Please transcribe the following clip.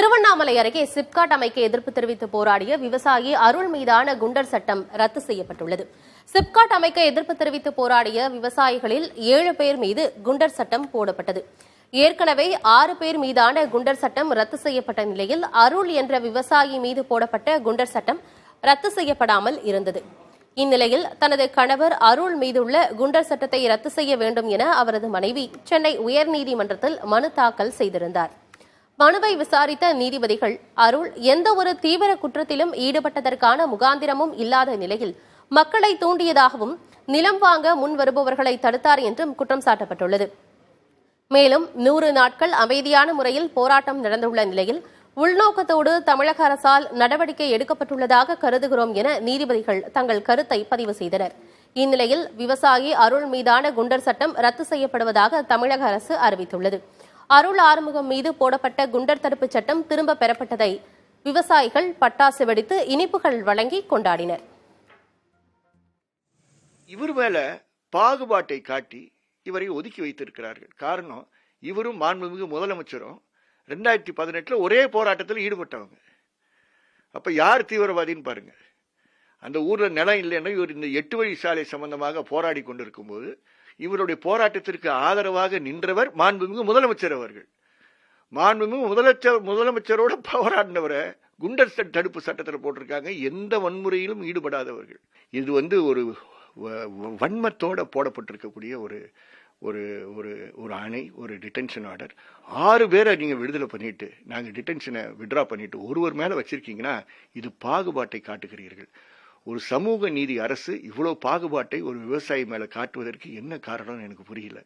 திருவண்ணாமலை அருகே சிப்காட் அமைக்க எதிர்ப்பு தெரிவித்து போராடிய விவசாயி அருள் மீதான குண்டர் சட்டம் ரத்து செய்யப்பட்டுள்ளது. சிப்காட் அமைக்க எதிர்ப்பு தெரிவித்து போராடிய விவசாயிகளில் ஏழு பேர் மீது குண்டர் சட்டம் போடப்பட்டது. ஏற்கனவே ஆறு பேர் மீதான குண்டர் சட்டம் ரத்து செய்யப்பட்ட நிலையில் அருள் என்ற விவசாயி மீது போடப்பட்ட குண்டர் சட்டம் ரத்து செய்யப்படாமல் இருந்தது. இந்நிலையில் தனது கணவர் அருள் மீதுள்ள குண்டர் சட்டத்தை ரத்து செய்ய வேண்டும் என அவரது மனைவி சென்னை உயர்நீதிமன்றத்தில் மனு தாக்கல் செய்திருந்தார். மனுவை விசாரித்த நீதிபதிகள் அருள் எந்த ஒரு தீவிர குற்றத்திலும் ஈடுபட்டதற்கான முகாந்திரமும் இல்லாத நிலையில் மக்களை தூண்டியதாகவும் நிலம் வாங்க முன் வருபவர்களை தடுத்தார் என்றும் குற்றம் சாட்டப்பட்டுள்ளது. மேலும் நூறு நாட்கள் அமைதியான முறையில் போராட்டம் நடந்துள்ள நிலையில் உள்நோக்கத்தோடு தமிழக அரசால் நடவடிக்கை எடுக்கப்பட்டுள்ளதாக கருதுகிறோம் என நீதிபதிகள் தங்கள் கருத்தை பதிவு செய்தனர். இந்நிலையில் விவசாயி அருள் மீதான குண்டர் சட்டம் ரத்து செய்யப்படுவதாக தமிழக அரசு அறிவித்துள்ளது. அருள் ஆறுமுகம் மீது போடப்பட்ட குண்டர் தடுப்பு சட்டம் திரும்ப பெறப்பட்டதை விவசாயிகள் பட்டாசு வெடித்து இனிப்புகள் வழங்கி கொண்டாடினர். இவர் மேல பாகுபாட்டை காட்டி இவரை ஒதுக்கி வைத்திருக்கிறார்கள். காரணம் இவரும் மாண்புமிகு முதலமைச்சரும் ரெண்டாயிரத்தி பதினெட்டுல ஒரே போராட்டத்தில் ஈடுபட்டவங்க. அப்ப யார் தீவிரவாதின்னு பாருங்க. அந்த ஊர்ல நிலம் இல்லைன்னா இவர் இந்த எட்டு வழி சாலை சம்பந்தமாக போராடி கொண்டிருக்கும் போது இவருடைய போராட்டத்திற்கு ஆதரவாக நின்றவர் மாண்புமிகு முதலமைச்சர் அவர்கள். மாண்புமிகு முதலமைச்சர் முதலமைச்சரோட போராடினவரை குண்டர் தடுப்பு சட்டத்தில் போட்டிருக்காங்க. எந்த வன்முறையிலும் ஈடுபடாதவர்கள். இது வந்து ஒரு வ- வ- வன்மத்தோட போடப்பட்டிருக்கக்கூடிய ஒரு ஒரு ஒரு ஒரு அணை ஒரு டிடென்ஷன் ஆர்டர் ஆறு பேரை நீங்கள் விடுதலை பண்ணிட்டு நாங்கள் டிடென்ஷனை விட்ரா பண்ணிட்டு ஒருவர் மேலே வச்சிருக்கீங்கன்னா இது பாகுபாட்டை காட்டுகிறீர்கள். ஒரு சமூக நீதி அரசு இவ்வளவு பாகுபாட்டை ஒரு விவசாயி மேல காட்டுவதற்கு என்ன காரணம்னு எனக்கு புரியல.